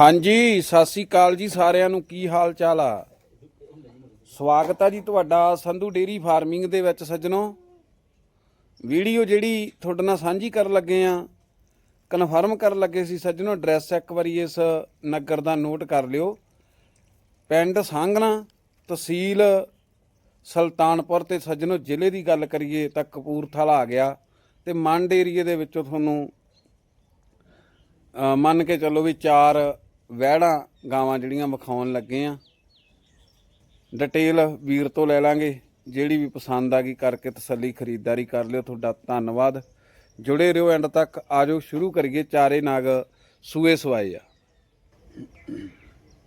ਹਾਂਜੀ, ਸਤਿ ਸ੍ਰੀ ਅਕਾਲ ਜੀ ਸਾਰਿਆਂ ਨੂੰ। ਕੀ ਹਾਲ ਚਾਲ ਆ? ਸਵਾਗਤ ਆ ਜੀ ਤੁਹਾਡਾ ਸੰਧੂ ਡੇਰੀ ਫਾਰਮਿੰਗ ਦੇ ਵਿੱਚ ਸੱਜਣੋ। ਵੀਡੀਓ ਜਿਹੜੀ ਤੁਹਾਡੇ ਨਾਲ ਸਾਂਝੀ ਕਰਨ ਲੱਗੇ ਆ, ਕਨਫਰਮ ਕਰਨ ਲੱਗੇ ਸੀ ਸੱਜਣੋ, ਐਡਰੈਸ ਇੱਕ ਵਾਰੀ ਇਸ ਨਗਰ ਦਾ ਨੋਟ ਕਰ ਲਿਓ। ਪਿੰਡ ਸਾਂਗਣਾ, ਤਹਿਸੀਲ ਸੁਲਤਾਨਪੁਰ ਤੇ ਸੱਜਣੋ, ਜ਼ਿਲ੍ਹੇ ਦੀ ਗੱਲ ਕਰੀਏ ਤਾਂ ਕਪੂਰਥਲਾ ਆ ਗਿਆ ਤੇ ਮੰਡ ਏਰੀਏ ਦੇ ਵਿੱਚੋਂ ਤੁਹਾਨੂੰ ਮੰਨ ਕੇ ਚੱਲੋ ਵੀ ਚਾਰ ਵਹਿੜਾਂ ਗਾਵਾਂ ਜਿਹੜੀਆਂ ਵਿਖਾਉਣ ਲੱਗੇ ਆ। ਡਿਟੇਲ ਵੀਰ ਤੋਂ ਲੈ ਲਾਂਗੇ। ਜਿਹੜੀ ਵੀ ਪਸੰਦ ਆ ਗਈ ਕਰਕੇ ਤਸੱਲੀ ਖਰੀਦਦਾਰੀ ਕਰ ਲਿਓ। ਤੁਹਾਡਾ ਧੰਨਵਾਦ। ਜੁੜੇ ਰਹੋ ਐਂਡ ਤੱਕ। ਆਜੋ ਸ਼ੁਰੂ ਕਰੀਏ ਚਾਰੇ ਨਾਗ ਸੂਏ ਸਵਾਏ ਆ।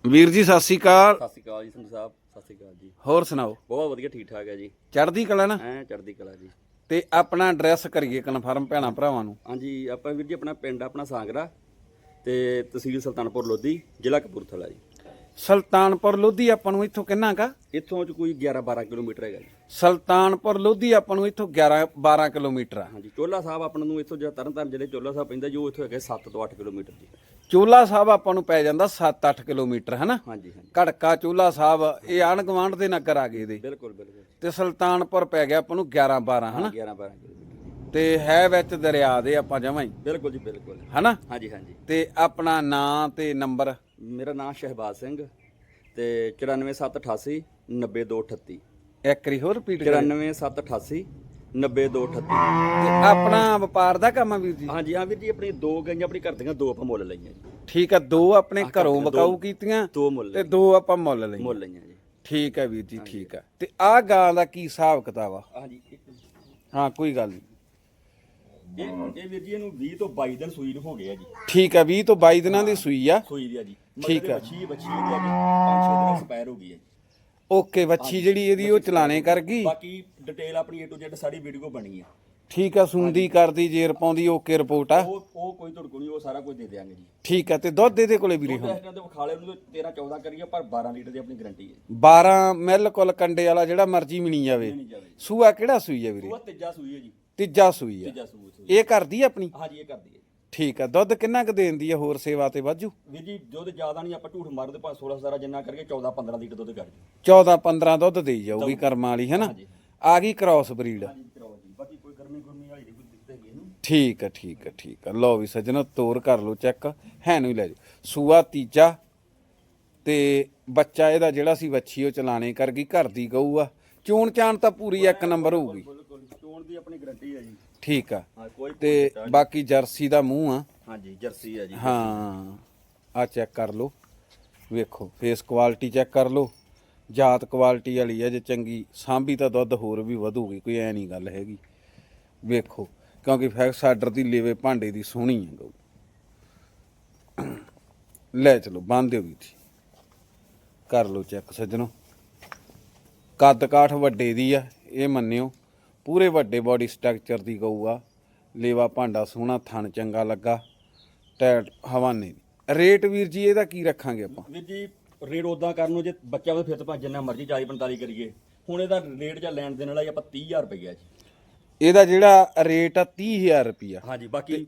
ਵੀਰ ਜੀ ਸਤਿ ਸ੍ਰੀ ਅਕਾਲ। ਸਤਿ ਸ਼੍ਰੀ ਅਕਾਲ ਜੀ ਸੰਧੂ ਸਾਹਿਬ। ਸਤਿ ਸ਼੍ਰੀ ਅਕਾਲ ਜੀ। ਹੋਰ ਸੁਣਾਓ? ਬਹੁਤ ਵਧੀਆ ਠੀਕ ਠਾਕ ਹੈ ਜੀ। ਚੜ੍ਹਦੀ ਕਲਾ ਨਾ? ਐ ਚੜ੍ਹਦੀ ਕਲਾ ਜੀ। ਤੇ ਆਪਣਾ ਐਡਰੈਸ ਕਰੀਏ ਕਨਫਰਮ ਭੈਣਾ ਭਰਾਵਾਂ ਨੂੰ। ਹਾਂਜੀ ਆਪਾਂ ਵੀਰ ਜੀ ਆਪਣਾ ਪਿੰਡ ਆਪਣਾ ਸਾਂਗਰਾ। ਤੇ ਤਹਿਸੀਲ ਸੁਲਤਾਨਪੁਰ ਲੋਧੀ ਜ਼ਿਲ੍ਹਾ ਕਪੂਰਥਲਾ ਜੀ। ਸੁਲਤਾਨਪੁਰ ਲੋਧੀ ਆਪਾਂ ਨੂੰ ਇੱਥੋਂ ਕਿੰਨਾ ਕਾ ਇੱਥੋਂ ਚ ਕੋਈ 11 12 ਕਿਲੋਮੀਟਰ ਹੈਗਾ ਜੀ। ਸੁਲਤਾਨਪੁਰ ਲੋਧੀ ਆਪਾਂ ਨੂੰ ਇੱਥੋਂ 11 12 ਕਿਲੋਮੀਟਰ ਆ। ਹਾਂਜੀ ਚੋਲਾ ਸਾਹਿਬ ਆਪਣਾ ਨੂੰ ਇੱਥੋਂ ਜਿਹੜਾ ਤਰਨਤਾਰਨ ਜ਼ਿਲ੍ਹੇ ਚੋਲਾ ਸਾਹਿਬ ਪੈਂਦਾ ਜੋ ਇੱਥੋਂ ਹੈਗਾ 7 ਤੋਂ 8 ਕਿਲੋਮੀਟਰ ਜੀ। ਚੋਲਾ ਸਾਹਿਬ ਆਪਾਂ ਨੂੰ ਪੈ ਜਾਂਦਾ 7-8 ਕਿਲੋਮੀਟਰ ਹਨਾ? ਹਾਂਜੀ ਹਾਂਜੀ। ਘੜਕਾ ਚੋਲਾ ਸਾਹਿਬ ਇਹ ਆਣ ਗਵਾਂਡ ਦੇ ਨਗਰ ਆ ਗਏ ਦੇ ਬਿਲਕੁਲ ਬਿਲਕੁਲ ਤੇ ਸੁਲਤਾਨਪੁਰ ਪੈ ਗਿਆ ਆਪਾਂ ਨੂੰ 11-12 ਹਨਾ? 11 12 ਕਿਲੋਮੀਟਰ। ਤੇ ਹੈ ਵਿੱਚ ਦਰਿਆ ਦੇ ਆਪਾਂ ਜਮਾਂ ਹੀ। ਬਿਲਕੁਲ ਜੀ ਬਿਲਕੁਲ। ਹਨਾ? ਹਾਂਜੀ ਹਾਂਜੀ। ਤੇ ਆਪਣਾ ਨਾਂ ਤੇ ਨੰਬਰ? ਮੇਰਾ ਨਾਮ ਸ਼ਹਿਬਾਜ਼ ਸਿੰਘ ਤੇ 94788 90238 ਇੱਕ ਵਾਰੀ ਹੋਰ ਰਿਪੀਟ ਕਰ 94788 90238 ਤੇ ਆਪਣਾ ਵਪਾਰ ਦਾ ਕੰਮ ਆ ਵੀਰ ਜੀ? ਹਾਂਜੀ ਹਾਂ ਵੀਰ ਜੀ ਆਪਣੀ ਦੋ ਗਈਆਂ ਆਪਣੀ ਘਰ ਦੀਆਂ ਦੋ ਆਪਾਂ ਮੁੱਲ ਲਈਆਂ ਜੀ। ਠੀਕ ਆ ਦੋ ਆਪਣੇ ਘਰੋਂ ਵਕਾਊ ਕੀਤੀਆਂ ਦੋ ਮੁੱਲ ਤੇ ਦੋ ਆਪਾਂ ਮੁੱਲ ਲਈਆਂ। ਮੁੱਲ ਲਈਆਂ ਜੀ। ਠੀਕ ਆ ਵੀਰ ਜੀ ਠੀਕ ਆ। ਤੇ ਆਹ ਗਾਂ ਦਾ ਕੀ ਹਿਸਾਬ ਕਿਤਾਬ ਆ? ਹਾਂਜੀ। ਹਾਂ ਕੋਈ ਗੱਲ ਨਹੀਂ ਇਹ ਇਹ ਵੀਰ ਜੀ ਇਹਨੂੰ 20 ਤੋਂ 22 ਦਿਨ ਸੂਈ ਨੂੰ ਹੋ ਗਏ ਆ ਜੀ। ਠੀਕ ਆ 20 ਤੋਂ 22 ਦਿਨਾਂ ਦੀ ਸੂਈ ਆ। ਸੂਈ ਦੀ ਆ ਜੀ। ਠੀਕ ਆ। ਬੱਚੀ ਬੱਚੀ ਦੀ ਆ ਜੀ 5-6 ਦਿਨ ਐਕਸਪਾਇਰ ਹੋ ਗਈ ਹੈ ਜੀ। ਓਕੇ ਵੱਛੀ ਜਿਹੜੀ ਇਹਦੀ ਉਹ ਚਲਾਣੇ ਕਰ ਗਈ? ਬਾਕੀ ਡਿਟੇਲ ਆਪਣੀ A to Z ਸਾਰੀ ਵੀਡੀਓ ਬਣੀ ਆ। ਠੀਕ ਆ ਸੁੰਦੀ ਕਰਦੀ ਜੇਰ ਪਾਉਂਦੀ ਓਕੇ ਰਿਪੋਰਟ ਆ। ਉਹ ਉਹ ਕੋਈ ਤੁਹਾਡੇ ਕੋਲ ਨਹੀਂ ਉਹ ਸਾਰਾ ਕੁਝ ਦੇ ਦੇਾਂਗੇ ਜੀ। ਠੀਕ ਆ ਤੇ ਦੁੱਧ ਇਹਦੇ ਕੋਲੇ ਵੀਰੇ ਹੁਣ? ਤਰ੍ਹਾਂ ਦੇ ਵਿਖਾਲੇ ਨੂੰ 13 14 ਕਰੀਏ ਪਰ 12 ਲੀਟਰ ਦੀ ਆਪਣੀ ਗਾਰੰਟੀ ਹੈ 12 ਮਿਲ ਕੁਲ ਕੰਡੇ ਵਾਲਾ ਜਿਹੜਾ ਮਰਜ਼ੀ ਮਿਣੀ ਜਾਵੇ। ਨਹੀਂ ਜਾਵੇ ਸੂਆ ਕਿਹੜਾ ਸੂਈ ਆ ਵੀਰੇ? ਉਹ ਤੀਜਾ ਸੂਈ ਹੈ ਜੀ। ਤੀਜਾ ਸੂਈ ਆ। ਤੀਜਾ ਸੂਈ ਸੂਈ। ਇਹ ਕਰਦੀ ਆ ਆਪਣੀ? ਹਾਂਜੀ ਇਹ ਕਰਦੀ ਹੈ। ਠੀਕ ਆ ਦੁੱਧ ਕਿੰਨਾ ਕੁ ਦੇਂਦੀ ਆ ਹੋਰ ਸੇਵਾ ਤੇ ਵਾਜੂ ਵੀਰ ਜੀ ਦੁੱਧ ਜ਼ਿਆਦਾ ਨਹੀਂ ਆਪਾਂ ਝੂਠ ਮਾਰਦੇ ਭਾਵੇਂ 16 17 ਜਿੰਨਾ ਕਰਕੇ 14 15 ਲੀਟਰ ਦੁੱਧ ਜੀ 14 15 ਦੁੱਧ ਦੇਈ ਜਾਊਗੀ ਕਰਮਾਂ ਵਾਲੀ ਹੈਨਾ ਹਾਂਜੀ। ਆ ਗਈ ਕ੍ਰਾਸ ਬਰੀਡ ਹਾਂਜੀ ਕਰਾਓ ਜੀ ਬਾਕੀ ਕੋਈ ਗਰਮੀ ਗੁਰਮੀ ਵਾਲੀ ਨਹੀਂ ਕੋਈ ਦਿੱਕਤ ਹੈਗੀ ਇਹਨੂੰ। ਠੀਕ ਆ ਠੀਕ ਆ ਠੀਕ ਆ। ਲਓ ਵੀ ਸੱਜਣੋ ਤੋਰ ਕਰ ਲਓ ਚੈੱਕ। ਹੈ ਨੂੰ ਹੀ ਲੈ ਜਾਓ। ਸੂਆ ਤੀਜਾ ਤੇ ਬੱਚਾ ਇਹਦਾ ਜਿਹੜਾ ਸੀ ਵੱਛੀ ਉਹ ਚਲਾਣੇ ਕਰ ਗਈ ਘਰ ਦੀ ਗਊ ਆ। ਚੂਣ ਚਾਣ ਤਾਂ ਪੂਰੀ ਇੱਕ ਨੰਬਰ ਹੋਊਗੀ। ਬਿਲਕੁਲ ਚੋਣ ਦੀ ਆਪਣੀ ਗਾਰੰਟੀ ਹੈ ਜੀ। ਠੀਕ ਆ। ਹਾਂ ਕੋਈ ਤੇ ਬਾਕੀ ਜਰਸੀ ਦਾ ਮੂੰਹ ਆ। ਹਾਂਜੀ ਜਰਸੀ ਹੈ ਜੀ। ਹਾਂ ਆ ਚੈੱਕ ਕਰ ਲਓ। ਵੇਖੋ ਫੇਸ ਕੁਆਲਿਟੀ ਚੈੱਕ ਕਰ ਲਓ। ਜਾਤ ਕੁਆਲਿਟੀ ਵਾਲੀ ਆ ਜੇ ਚੰਗੀ ਸਾਂਭੀ ਤਾਂ ਦੁੱਧ ਹੋਰ ਵੀ ਵਧੂਗੀ ਕੋਈ ਐ ਨਹੀਂ ਗੱਲ ਹੈਗੀ। ਵੇਖੋ ਕਿਉਂਕਿ ਫੈਕਸ ਆਰਡਰ ਦੀ ਲੇਵੇ ਭਾਂਡੇ ਦੀ ਸੋਹਣੀ ਹੈ ਗਊ। ਲੈ ਚਲੋ ਬੰਨ ਦਿਓ ਵੀ ਜੀ। ਕਰ ਲਓ ਚੈੱਕ ਸੱਜਣੋ। ਕੱਦ ਕਾਠ ਵੱਡੇ ਦੀ ਆ ਇਹ ਮੰਨਿਓ। ਪੂਰੇ ਵੱਡੇ ਬਾਡੀ ਸਟਰਕਚਰ ਦੀ ਗਊ ਆ ਲੇਵਾ ਭਾਂਡਾ ਸੋਹਣਾ ਥਣ ਚੰਗਾ ਲੱਗਾ। ਟੈਟ ਹਵਾਨੇ ਦੀ। ਰੇਟ ਵੀਰ ਜੀ ਇਹਦਾ ਕੀ ਰੱਖਾਂਗੇ ਆਪਾਂ? ਵੀਰ ਜੀ ਰੇਟ ਉਦਾਂ ਕਰਨ ਨੂੰ ਜੇ ਬੱਚਾ ਵੀ ਫਿਰ ਤਾਂ ਜਿੰਨਾ ਮਰਜ਼ੀ 40 45 ਕਰੀਏ। ਹੁਣ ਇਹਦਾ ਰੇਟ ਜਾਂ ਲੈਣ ਦੇਣ ਵਾਲਾ ਹੀ ਆਪਾਂ 30000 ਰੁਪਈਆ ਜੀ। ਇਹਦਾ ਜਿਹੜਾ ਰੇਟ ਆ 30000 ਰੁਪਿਆ ਹਾਂਜੀ ਬਾਕੀ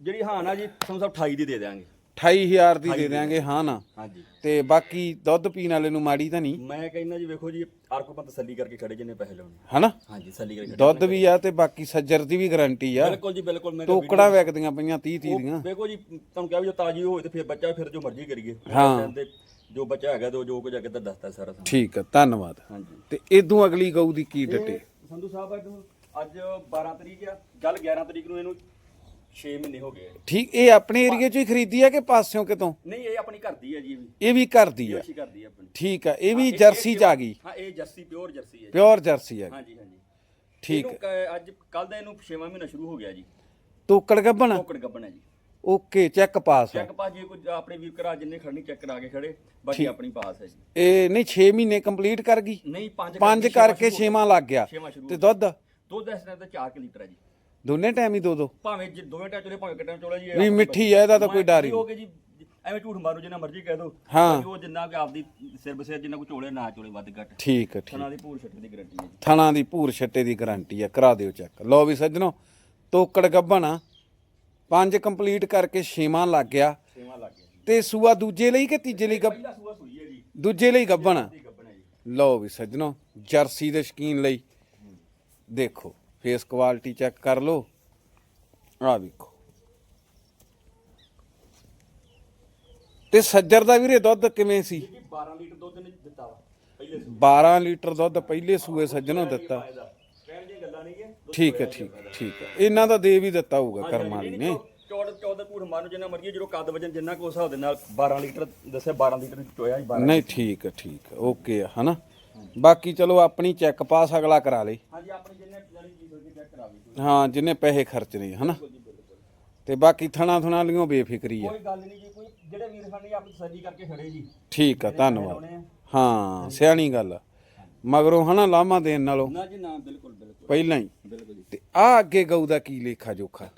ਜਿਹੜੀ ਹਾਂ ਨਾ ਜੀ ਤੁਹਾਨੂੰ ਸਭ 28 ਦੀ ਦੇ ਦੇਵਾਂਗੇ 28000 ਦੀ ਦੇ ਦਿਆਂਗੇ ਹਾਂ ਨਾ। ਹਾਂਜੀ। ਤੇ ਬਾਕੀ ਦੁੱਧ ਪੀਣ ਵਾਲੇ ਨੂੰ ਮਾੜੀ ਤਾਂ ਨਹੀਂ। ਮੈਂ ਕਹਿੰਦਾ ਜੀ ਵੇਖੋ ਜੀ ਆਰ ਕੋ ਤਸੱਲੀ ਕਰਕੇ ਖੜੇ ਜਿੰਨੇ ਪੈਸੇ ਲਾਉਣੇ। ਹਨਾ? ਹਾਂਜੀ ਤਸੱਲੀ ਕਰਕੇ ਖੜੇ ਦੁੱਧ ਵੀ ਆ ਤੇ ਬਾਕੀ ਸੱਜਰ ਦੀ ਵੀ ਗਾਰੰਟੀ ਆ। ਬਿਲਕੁਲ ਜੀ ਬਿਲਕੁਲ ਮੈਂ ਕਿਹਾ ਟੋਕੜਾ ਵਿਕਦੀਆਂ ਪਈਆਂ 30 30 ਦੀਆਂ। ਵੇਖੋ ਜੀ ਤੁਹਾਨੂੰ ਕਿਹਾ ਵੀ ਜੋ ਤਾਜੀ ਹੋਏ ਤੇ ਫਿਰ ਬੱਚਾ ਫਿਰ ਜੋ ਮਰਜ਼ੀ ਕਰੀਏ। ਹਾਂ। ਤੇ ਜੋ ਬੱਚਾ ਹੈਗਾ ਤੇ ਉਹ ਜੋ ਕੁਝ ਅੱਗੇ ਤਾਂ ਦੱਸਦਾ ਸਾਰਾ ਸਾਨੂੰ। ਠੀਕ ਆ ਧੰਨਵਾਦ। ਹਾਂਜੀ। ਤੇ ਇਦੋਂ ਅਗਲੀ ਗਊ ਦੀ ਕੀ ਡਟੇ? ਸੰਧੂ ਸਾਹਿਬ ਅੱਜ ਅੱਜ 12 ਤਰੀਕ ਆ ਕੱਲ 11 ਤਰੀਕ ਨੂੰ ਇਹਨੂੰ 6 ਮਹੀਨੇ ਹੋ ਗਏ। ਆ। ਠੀਕ ਇਹ ਆਪਣੇ ਏਰੀਏ ਚੋਂ ਹੀ ਖਰੀਦੀ ਆ ਕਿ ਪਾਸਿਓਂ ਕਿਤੋਂ? ਨਹੀਂ ਇਹ ਆਪਣੀ ਘਰ ਦੀ ਹੈ ਜੀ ਇਹ ਵੀ। ਇਹ ਵੀ ਕਰਦੀ ਇਹ ਆ ਹੈ ਆਪਣੀ। ਠੀਕ ਆ ਇਹ ਵੀ ਜਰਸੀ ਚ ਆ ਗਈ। ਹਾਂ ਇਹ ਜਰਸੀ ਪਿਓਰ ਜਰਸੀ ਹੈ ਜੀ। ਪਿਓਰ ਜਰਸੀ ਆ ਗਈ। ਹਾਂਜੀ ਹਾਂਜੀ। ਠੀਕ ਇਹਨੂੰ ਕ- ਅੱਜ ਕੱਲ ਦਾ ਇਹਨੂੰ 6ਵਾਂ ਮਹੀਨਾ ਸ਼ੁਰੂ ਹੋ ਗਿਆ ਜੀ। ਤੋਕੜ ਗੱਬਣ ਟੋਕੜ ਗੱਬਣ ਹੈ ਜੀ। ਓਕੇ ਚੈੱਕ ਪਾਸ ਆ। ਚੈੱਕ ਪਾ ਜੇ ਕੋਈ ਆਪਣੇ ਵੀਰ ਕਰਾ ਜਿੰਨੇ ਖੜਨੀ ਚੈੱਕ ਕਰਾ ਕੇ ਖੜੇ ਬਾਕੀ ਆਪਣੀ ਪਾਸ ਹੈ ਜੀ। ਇਹ ਨਹੀਂ 6 ਮਹੀਨੇ ਕੰਪਲੀਟ ਕਰ ਗਈ? ਨਹੀਂ ਪੰਜ ਪੰਜ ਕਰਕੇ ਛੇਵਾਂ ਲੱਗ ਗਿਆ। ਛੇਵਾਂ ਸ਼ੁਰੂ ਤੇ ਦੁੱਧ? ਦੁੱਧ ਇਸ ਤਰ੍ਹਾਂ ਦਾ 4 ਲੀਟਰ ਹੈ ਜੀ। ਦੋਨੇ ਟਾਈਮ ਹੀ ਦੋ ਦੋ। ਭਾਵੇਂ ਜੇ ਦੋਵੇਂ ਟਾਈਮ ਚੋਲੇ ਭਾਵੇਂ ਕਿਟਾਂ ਚੋਲੇ ਜੀ ਆਪਣੀ ਮਿੱਠੀ ਆ ਇਹਦਾ ਤਾਂ ਕੋਈ ਡਰ ਹੀ ਹੋ ਕੇ ਜੀ ਐਵੇਂ ਝੂਠ ਮਾਰੋ ਜਿੰਨਾ ਮਰਜ਼ੀ ਕਹਿ ਦੋ। ਹਾਂ। ਉਹ ਜਿੰਨਾ ਕਿ ਆਪਦੀ ਸਿਰ ਬਸਿਰ ਜਿੰਨਾ ਕੋ ਚੋਲੇ ਨਾ ਚੋਲੇ ਵੱਧ ਘੱਟ। ਠੀਕ ਹੈ ਠੀਕ। ਥਣਾ ਦੀ ਪੂਰ ਛੱਟ ਦੀ ਗਾਰੰਟੀ ਹੈ ਜੀ। ਥਣਾ ਦੀ ਭੂਰ ਛੱਟੇ ਦੀ ਗਾਰੰਟੀ ਆ ਕਰਾ ਦਿਓ ਚੈੱਕ ਲਓ ਵੀ ਸੱਜਣੋ ਤੋਕੜ ਗੱਬਣ ਆ। ਪੰਜ ਕੰਪਲੀਟ ਕਰਕੇ ਛੇਵਾਂ ਲੱਗ ਗਿਆ। ਛੇਵਾਂ ਲੱਗ ਗਿਆ ਜੀ। ਤੇ ਸੂਆ ਦੂਜੇ ਲਈ ਕਿ ਤੀਜੇ ਲਈ ਗੱਭ- ਪਹਿਲਾ ਸੂਆ ਸੂਈ ਹੈ ਜੀ। ਦੂਜੇ ਲਈ ਗੱਬਣ ਹੈ ਜੀ। ਲਓ ਵੀ ਸੱਜਣੋ ਜਰਸੀ ਦੇ ਸ਼ਕੀਨ ਲਈ। ਦੇਖੋ ਫੇਸ ਕੁਆਲਿਟੀ ਚੈੱਕ ਕਰ ਲਓ। ਆਹ ਵੇਖੋ। ਤੇ ਸੱਜਰ ਦਾ ਵੀਰੇ ਦੁੱਧ ਕਿਵੇਂ ਸੀ? ਜੀ 12 ਲੀਟਰ ਦੁੱਧ ਨੇ ਦਿੱਤਾ ਵਾ ਪਹਿਲੇ ਸੂਏ। 12 ਲੀਟਰ ਦੁੱਧ ਪਹਿਲੇ ਸੂਏ ਸੱਜਣੋਂ ਦਿੱਤਾ। ਇਹਦਾ ਕਹਿਣ ਦੀਆਂ ਗੱਲਾਂ ਨਹੀਂ ਹੈ ਠੀਕ ਹੈ ਠੀਕ ਹੈ ਠੀਕ ਹੈ। ਇਹਨਾਂ ਦਾ ਦੇ ਵੀ ਦਿੱਤਾ ਹੋਊਗਾ ਕਰਮ ਵਾਲੀ ਨੇ। 14 14 ਝੂਠ ਮਾਰੋ ਜਿੰਨਾ ਮਰਜ਼ੀ ਜਦੋਂ ਕੱਦ ਵਜਨ ਜਿੰਨਾ ਕੋ ਹਿਸਾਬ ਦੇ ਨਾਲ 12 ਲੀਟਰ ਦੱਸਿਆ 12 ਲੀਟਰ ਦੀ ਚੋਇਆ ਜੀ 12 ਨਹੀਂ ਠੀਕ ਹੈ ਠੀਕ ਹੈ। ਓਕੇ ਆ ਹਨਾ? ਬਾਕੀ ਚਲੋ ਆਪਣੀ ਚੈੱਕ ਪਾਸ ਅਗਲਾ ਕਰਾ ਲੇ। ਹਾਂਜੀ ਆਪਣੇ ਜਿੰਨੇ ਜਾਨੀ ਚੀਜ਼ ਹੋ ਚੈੱਕ ਕਰਾ ਵੀ ਹਾਂ ਜਿੰਨੇ ਪੈਸੇ ਖਰਚਣੇ ਹਨਾ? ਤੇ ਬਾਕੀ ਥਣਾ ਥਣਾ ਲਿਓ ਬੇਫਿਕਰੀ ਆ। ਕੋਈ ਗੱਲ ਨਹੀਂ ਜੀ ਕੋਈ ਜਿਹੜੇ ਵੀਰ ਸਾਡੀ ਆਪਣੀ ਤਸੱਲੀ ਕਰਕੇ ਖੜੇ ਜੀ। ਠੀਕ ਆ ਧੰਨਵਾਦ। ਹਾਂ ਸਿਆਣੀ ਗੱਲ ਆ। ਮਗਰੋਂ ਹਨਾ ਲਾਮਾ ਦੇਣ ਨਾਲੋਂ? ਨਾ ਜੀ ਨਾ ਬਿਲਕੁਲ ਬਿਲਕੁਲ। ਪਹਿਲਾਂ ਹੀ। ਬਿਲਕੁਲ ਜੀ। ਤੇ ਆ ਅੱਗੇ ਗਊ ਦਾ ਕੀ ਲੇਖਾ ਜੋਖਾ?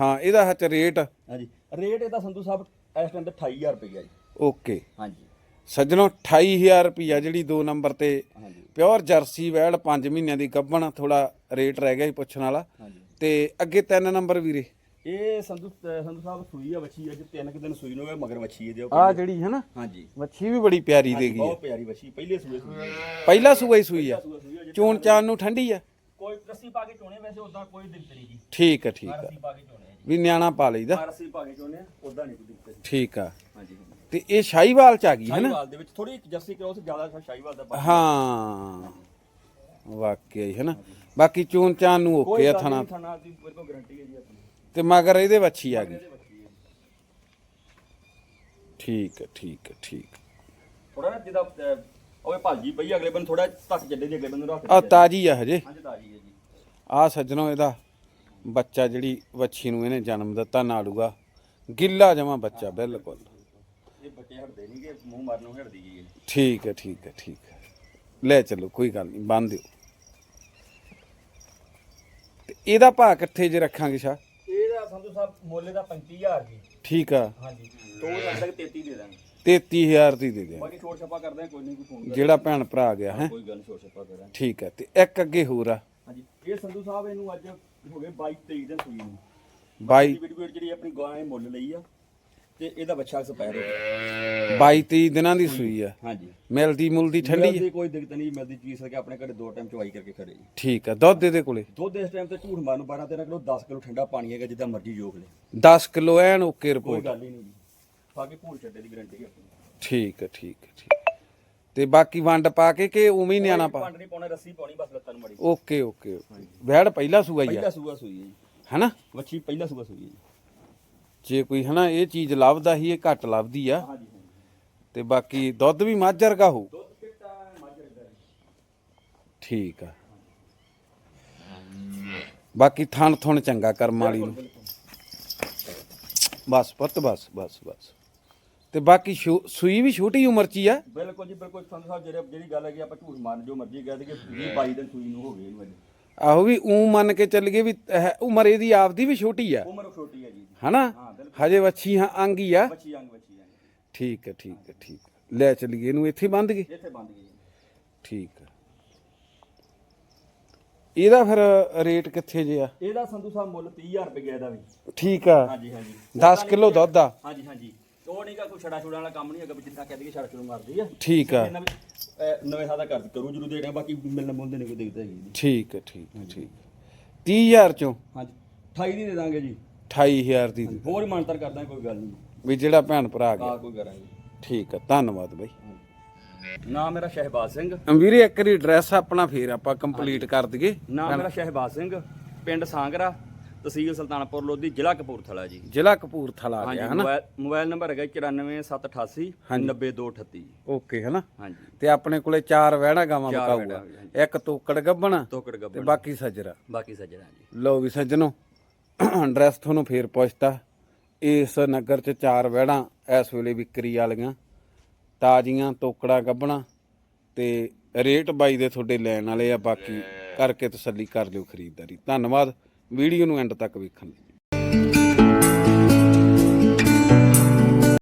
ਹਾਂ। ਇਹਦਾ ਹੱਚ ਰੇਟ ਹਾਂਜੀ। ਰੇਟ ਇਹਦਾ ਸੰਧੂ ਸਾਹਿਬ ਇਸ ਟਾਈਮ ਤੇ 28000 ਰੁਪਏ ਜੀ। ਓਕੇ। ਹਾਂਜੀ। ਸੱਜਣੋ 28000 ਰੁਪਿਆ ਜਿਹੜੀ 2 ਨੰਬਰ ਤੇ ਪਿਓਰ ਜਰਸੀ ਵੈੜ 5 ਮਹੀਨਿਆਂ ਦੀ ਗੱਭਣ ਥੋੜਾ ਰੇਟ ਰਹਿ ਗਿਆ ਸੀ ਪੁੱਛਣ ਵਾਲਾ। ਤੇ ਅੱਗੇ 3 ਨੰਬਰ ਵੀਰੇ। ਇਹ ਸੰਧੂ ਸੰਧੂ ਸਾਹਿਬ ਸੂਈ ਆ ਵੱਛੀ ਅੱਜ ਤਿੰਨ ਕੁ ਦਿਨ ਸੂਈ ਨੂੰ ਮਗਰ ਵੱਛੀ ਇਹਦੇ ਆ ਜਿਹੜੀ ਹੈ ਨਾ ਹਾਂਜੀ। ਮੱਛੀ ਵੀ ਬੜੀ ਪਿਆਰੀ ਦੇਗੀ ਬਹੁਤ ਪਿਆਰੀ ਵੱਛੀ ਪਹਿਲੇ ਸੂਏ ਸੂਈ। ਪਹਿਲਾ ਸੂਆ ਹੀ ਸੂਈ ਆ। ਚੂਣ ਚਾਣ ਨੂੰ ਠੰਡੀ ਆ? ਕੋਈ ਰੱਸੀ ਪਾ ਕੇ ਚੋਣੇ ਵੈਸੇ ਉਦਾਂ ਕੋਈ ਦਿੱਕਤ ਨਹੀਂ ਜੀ। ਠੀਕ ਆ ਠੀਕ ਆ। ਰੱਸੀ ਪਾ ਕੇ ਚੋਣੇ ਵੀ ਨਿਆਣਾ ਪਾ ਲਈਦਾ। ਰੱਸੀ ਪਾ ਕੇ ਚੋਣੇ ਉਦਾਂ ਨਹੀਂ ਕੋਈ ਦਿੱਕਤ। ਠੀਕ ਆ। ਤੇ ਇਹ ਸ਼ਾਹੀਵਾਲ ਚ ਆ ਗਈ ਹੈ ਨਾ ਸ਼ਾਹੀਵਾਲ ਦੇ ਵਿੱਚ ਥੋੜੀ ਜਰਸੀ ਕ੍ਰੋਸ ਜ਼ਿਆਦਾ ਸ਼ਾਹੀਵਾਲ ਦਾ ਪਾ- ਹਾਂ। ਵਾਕਿਆ ਹੀ ਹੈ ਨਾ ਬਾਕੀ ਚੂਣ ਚਾਣ ਨੂੰ ਕੋਈ ਓਕੇ ਆ ਗੱਲ ਥਣਾ। ਨਹੀਂ, ਥਣਾ ਦੀ ਮੇਰੇ ਕੋਲ ਗਾਰੰਟੀ ਹੈ ਜੀ ਆਪਣੀ। ਤੇ ਮਗਰ ਇਹਦੇ ਵੱਛੀ ਆ ਗਈ। ਹੈ ਠੀਕ ਹੈ ਠੀਕ ਹੈ ਠੀਕ ਥੋੜਾ ਨਾ ਜਿਹਦਾ ਅਹ, ਉਹਦੇ ਭਾਜੀ ਪਈ ਅਗਲੇ ਬੰਨ ਥੋੜਾ ਧੱਕ ਜੱਡੇ ਦੇ ਅਗਲੇ ਬੰਨ ਨੂੰ ਰੱਖ ਆ ਤਾਜੀ ਆ ਹਜੇ। ਹਾਂਜੀ ਤਾਜੀ ਹੈ ਜੀ। ਆ ਸੱਜਣੋ ਇਹਦਾ ਬੱਚਾ ਜਿਹੜੀ ਵੱਛੀ ਨੂੰ ਇਹਨੇ ਜਨਮ ਦਿੱਤਾ ਨਾੜੂਗਾ ਗਿੱਲਾ ਜਮਾ ਬੱਚਾ ਬਿਲਕੁਲ। ਇਹ ਬੱਚੇ ਹਟਦੇ ਨਹੀਂ ਕਿ ਮੂੰਹ ਮਾਰਨ ਨੂੰ ਹਟਦੀ ਜੀ ਇਹ। ਠੀਕ ਹੈ ਠੀਕ ਹੈ ਠੀਕ ਹੈ। ਲੈ ਚਲੋ ਕੋਈ ਗੱਲ ਨਹੀਂ ਬੰਨ ਦਿਓ। ਤੇ ਇਹਦਾ ਭਾਅ ਕਿੱਥੇ ਜੇ ਰੱਖਾਂਗੇ ਸ਼ਾ ਇਹਦਾ ਸੰਧੂ ਸਾਹਿਬ ਮੁੱਲ ਦਾ 35000 ਜੀ। ਠੀਕ ਆ। ਹਾਂਜੀ। ਤੋਂ ਲੱਗ ਤੱਕ 33 ਦੇ ਦਾਂਗੇ। 33000 ਦੀ ਦੇ ਦੇ ਬਾਕੀ ਛੋਟ ਛਪਾ ਕਰਦੇ ਆ ਕੋਈ ਨਹੀਂ ਕੋਈ ਫੋਨ ਜਿਹੜਾ ਭੈਣ ਭਰਾ ਗਿਆ ਹੈ ਕੋਈ ਗੱਲ ਨੀ, ਛੋਟ ਛਪਾ ਕਰਾਂਗੇ। ਠੀਕ ਹੈ ਤੇ ਇੱਕ ਅੱਗੇ ਹੋਰ ਆ। ਹਾਂਜੀ। ਇਹ ਸੰਧੂ ਸਾਹਿਬ ਇਹਨੂੰ ਅੱਜ ਹੋ ਗਏ 22 23 ਦਿਨ ਸੂਈ ਨੂੰ। ਬਾਈ ਦੀ ਵੀਡੀਓ ਜਿਹੜੀ ਆਪਣੀ ਗਾਂ ਇਹ ਮੁੱਲ ਲਈ ਆ। ਤੇ ਇਹਦਾ ਬੱਚਾ ਐਕਸਪਾਇਰ ਹੋ ਗਿਆ 22 23 ਦਿਨਾਂ ਦੀ ਸੂਈ ਆ। ਹਾਂਜੀ। ਮਿਲਦੀ ਮੁਲਦੀ ਠੰਡੀ ਆ? ਮਿਲਦੀ ਕੋਈ ਦਿੱਕਤ ਨਹੀਂ ਮਿਲਦੀ ਚੀਜ਼ ਸਕੇ ਆਪਣੇ ਘਰੇ ਦੋ ਟਾਈਮ ਚਵਾਈ ਕਰਕੇ ਖੜੇ ਜੀ। ਠੀਕ ਆ ਦੁੱਧ ਇਹਦੇ ਕੋਲੇ? ਦੁੱਧ ਇਸ ਟਾਈਮ ਤੇ ਝੂਠ ਮਾਰਨ 12 13 ਕਿਲੋ 10 ਕਿਲੋ ਠੰਡਾ ਪਾਣੀ ਹੈਗਾ ਜਿੱਦਾਂ ਮਰਜ਼ੀ ਜੋਖ ਲੈ। 10 ਕਿਲੋ ਐਨ ਓਕੇ ਕੋਈ ਰਿਪੋਰਟ ਗੱਲ ਹੀ ਨਹੀਂ ਜੀ। ਬਾਕੀ ਭੂਲ ਛੱਡੇ ਦੀ ਗਾਰੰਟੀ ਆਪਣੀ ਠੀਕ ਹੈ ਠੀਕ ਹੈ ਠੀਕ ਹੈ। ਤੇ ਬਾਕੀ ਵੰਡ ਪਾ ਕੇ ਕਿ ਉਵੇਂ ਹੀ ਨਿਆਣਾ ਪਾ? ਪੰਡ ਨਹੀਂ ਪਾਉਣਾ ਰੱਸੀ ਪਾਉਣੀ ਬਸ ਲੱਤਾਂ ਨੂੰ ਮੜੀ। Okay okay okay. ਵੈੜ ਪਹਿਲਾ ਸੂਆ ਹੀ ਆ। ਪਹਿਲਾ ਸੂਆ ਸੂਈ ਹੈ ਜੀ। ਹਨਾ? ਵੱਛੀ ਪਹਿਲਾ ਸੂਆ ਸੂਈ ਹੈ ਜੀ। ਜੇ ਕੋਈ ਹਨਾ ਇਹ ਚੀਜ਼ ਲੱਭਦਾ ਹੀ ਇਹ ਘੱਟ ਲੱਭਦੀ ਆ। ਹਾਂਜੀ ਹਾਂਜੀ। ਤੇ ਬਾਕੀ ਦੁੱਧ ਵੀ ਮੱਝ ਵਰਗਾ ਹੋ ਦੁੱਧ ਕਿੱਟਾ ਮੱਝ ਰਦਾ ਠੀਕ ਆ। ਬਾਕੀ ਥਣ ਥੁਣ ਚੰਗਾ ਕਰਮ ਵਾਲੀ ਨੂੰ। ਬਸ ਪੁੱਤ ਬਸ ਬਸ ਬਸ। ਤੇ ਬਾਕੀ ਛੋ- ਸੂਈ ਵੀ ਛੋਟੀ ਉਮਰ ਚ ਹੀ ਆ? ਬਿਲਕੁਲ ਜੀ ਬਿਲਕੁਲ। ਸੰਤ ਸਾਹਿਬ ਜਿਹੜੇ ਜਿਹੜੀ ਗੱਲ ਹੈਗੀ ਆਪਾਂ ਝੂਠ ਮਾਰਨ ਜੋ ਮਰਜ਼ੀ ਕਹਿ ਦਈਏ 20 22 ਦਿਨ ਸੂਈ ਨੂੰ ਹੋ ਗਏ ਇਹਨੂੰ ਅੱਜ ਆਹੋ ਵੀ ਉਂ ਮੰਨ ਕੇ ਚੱਲ ਗਏ ਵੀ ਇਹ ਉਮਰ ਇਹਦੀ ਆਪਦੀ ਵੀ ਛੋਟੀ ਆ। ਉਮਰ ਛੋਟੀ ਹੈ ਜੀ ਹਨਾ? ਹਜੇ ਵੱਛੀ ਹਾਂ ਅੰਗ ਹੀ ਆ। ਬੱਚੀ ਅੰਗ ਬੱਚੀ ਅੰਗ। ਠੀਕ ਹੈ ਠੀਕ ਹੈ ਠੀਕ ਹੈ। ਲੈ ਚੱਲੀਏ ਇਹਨੂੰ ਇੱਥੇ ਬੰਦ ਗਏ? ਇੱਥੇ ਬੰਦ ਗਈ। ਠੀਕ ਹੈ ਇਹਦਾ ਫਿਰ ਰੇਟ ਕਿੱਥੇ ਜੇ ਆ? ਇਹਦਾ ਸੰਧੂ ਸਾਹਿਬ ਮੁੱਲ 30000 ਰੁਪਏ ਇਹਦਾ ਵੀ। ਠੀਕ ਆ। ਹਾਂਜੀ ਹਾਂਜੀ। 10 ਕਿਲੋ ਦੁੱਧ ਆ। ਹਾਂਜੀ ਹਾਂਜੀ। ਉਹ ਨਹੀਂਗਾ ਕੋਈ ਛੜਾ ਛੁੜਾ ਵਾਲਾ ਕੰਮ ਨਹੀਂ ਹੈਗਾ ਵੀ ਜਿੱਦਾਂ ਕਹਿ ਦਈਏ ਛੜਾ ਛੁੜਾ ਮਾਰਦੀ ਆ। ਠੀਕ ਆ। ਇਹਨਾਂ ਵੀ ਅਹ, ਨਵੇਂ ਸਾਦਾ ਕਰ ਕਰੂ ਜਰੂਰ ਦੇ ਰਹੇ ਬਾਕੀ ਮਿਲਣ ਮੁੰਦੇ ਨਹੀਂ ਕੋਈ ਦੇਖਦਾ ਹੈਗੀ ਜੀ। ਠੀਕ ਹੈ ਠੀਕ ਹੈ ਠੀਕ ਹੈ। 30000 ਚੋਂ? ਹਾਂਜੀ। 28 ਦੀ ਦੇ ਦਾਂਗੇ ਜੀ। 28000 ਦੀ ਦੇ। ਹੋਰ ਮਾਨਤਰ ਕਰਦਾ ਕੋਈ ਗੱਲ ਨਹੀਂ ਵੀ ਜਿਹੜਾ ਭੈਣ ਭਰਾ ਗਿਆ। ਆ ਕੋਈ ਕਰਾਂਗੇ ਠੀਕ ਹੈ ਧੰਨਵਾਦ ਬਾਈ। ਨਾਮ ਮੇਰਾ ਸ਼ਹਿਬਾਜ਼ ਸਿੰਘ। ਵੀਰੇ ਇੱਕ ਵਾਰੀ ਐਡਰੈਸ ਆਪਣਾ ਫੇਰ ਆਪਾਂ ਕੰਪਲੀਟ ਕਰ ਦਈਏ। ਨਾਮ ਮੇਰਾ ਸ਼ਹਿਬਾਜ਼ ਸਿੰਘ ਪਿੰਡ ਸਾਂਗਰਾ। ਤਹਿਸੀਲ ਸੁਲਤਾਨਪੁਰ ਲੋਧੀ ਜ਼ਿਲ੍ਹਾ ਕਪੂਰਥਲਾ ਜੀ। ਜ਼ਿਲ੍ਹਾ ਕਪੂਰਥਲਾ ਆ ਹਾਂਜੀ ਗਿਆ ਹਨਾ? ਮੋਬਾਈਲ ਮੋਬਾਈਲ ਨੰਬਰ ਹੈਗਾ 94788 90238 ਓਕੇ ਹਨਾ? ਹਾਂਜੀ। ਤੇ ਆਪਣੇ ਕੋਲੇ ਚਾਰ ਵਹਿਣਾ ਗਾਵਾਂ ਚਾਰ ਬਕਾਊਗਾ ਇੱਕ ਤੋਕੜ ਗੱਬਣ ਤੋਕੜ ਤੇ ਗੱਬੜ ਬਾਕੀ ਸਜਰਾ। ਬਾਕੀ ਸੱਜਣਾ ਜੀ ਲਓ ਵੀ ਸੱਜਣੋ ਐਡਰੈਸ ਤੁਹਾਨੂੰ ਫੇਰ ਪੁੱਛਤਾ। ਇਸ ਨਗਰ ਚ ਚਾਰ ਵਹਿੜਾਂ ਇਸ ਵੇਲੇ ਵਿਕਰੀ ਵਾਲੀਆਂ ਤਾਜ਼ੀਆਂ ਤੋਕੜਾ ਗੱਬਣਾ ਤੇ ਰੇਟ ਬਾਈ ਦੇ ਤੁਹਾਡੇ ਲੈਣ ਵਾਲੇ ਆ ਬਾਕੀ ਕਰਕੇ ਤਸੱਲੀ ਕਰ ਲਿਓ ਖਰੀਦਦਾਰੀ। ਧੰਨਵਾਦ। ਵੀਡੀਓ ਨੂੰ ਐਂਡ ਤੱਕ ਵੇਖਣ ਲਈ।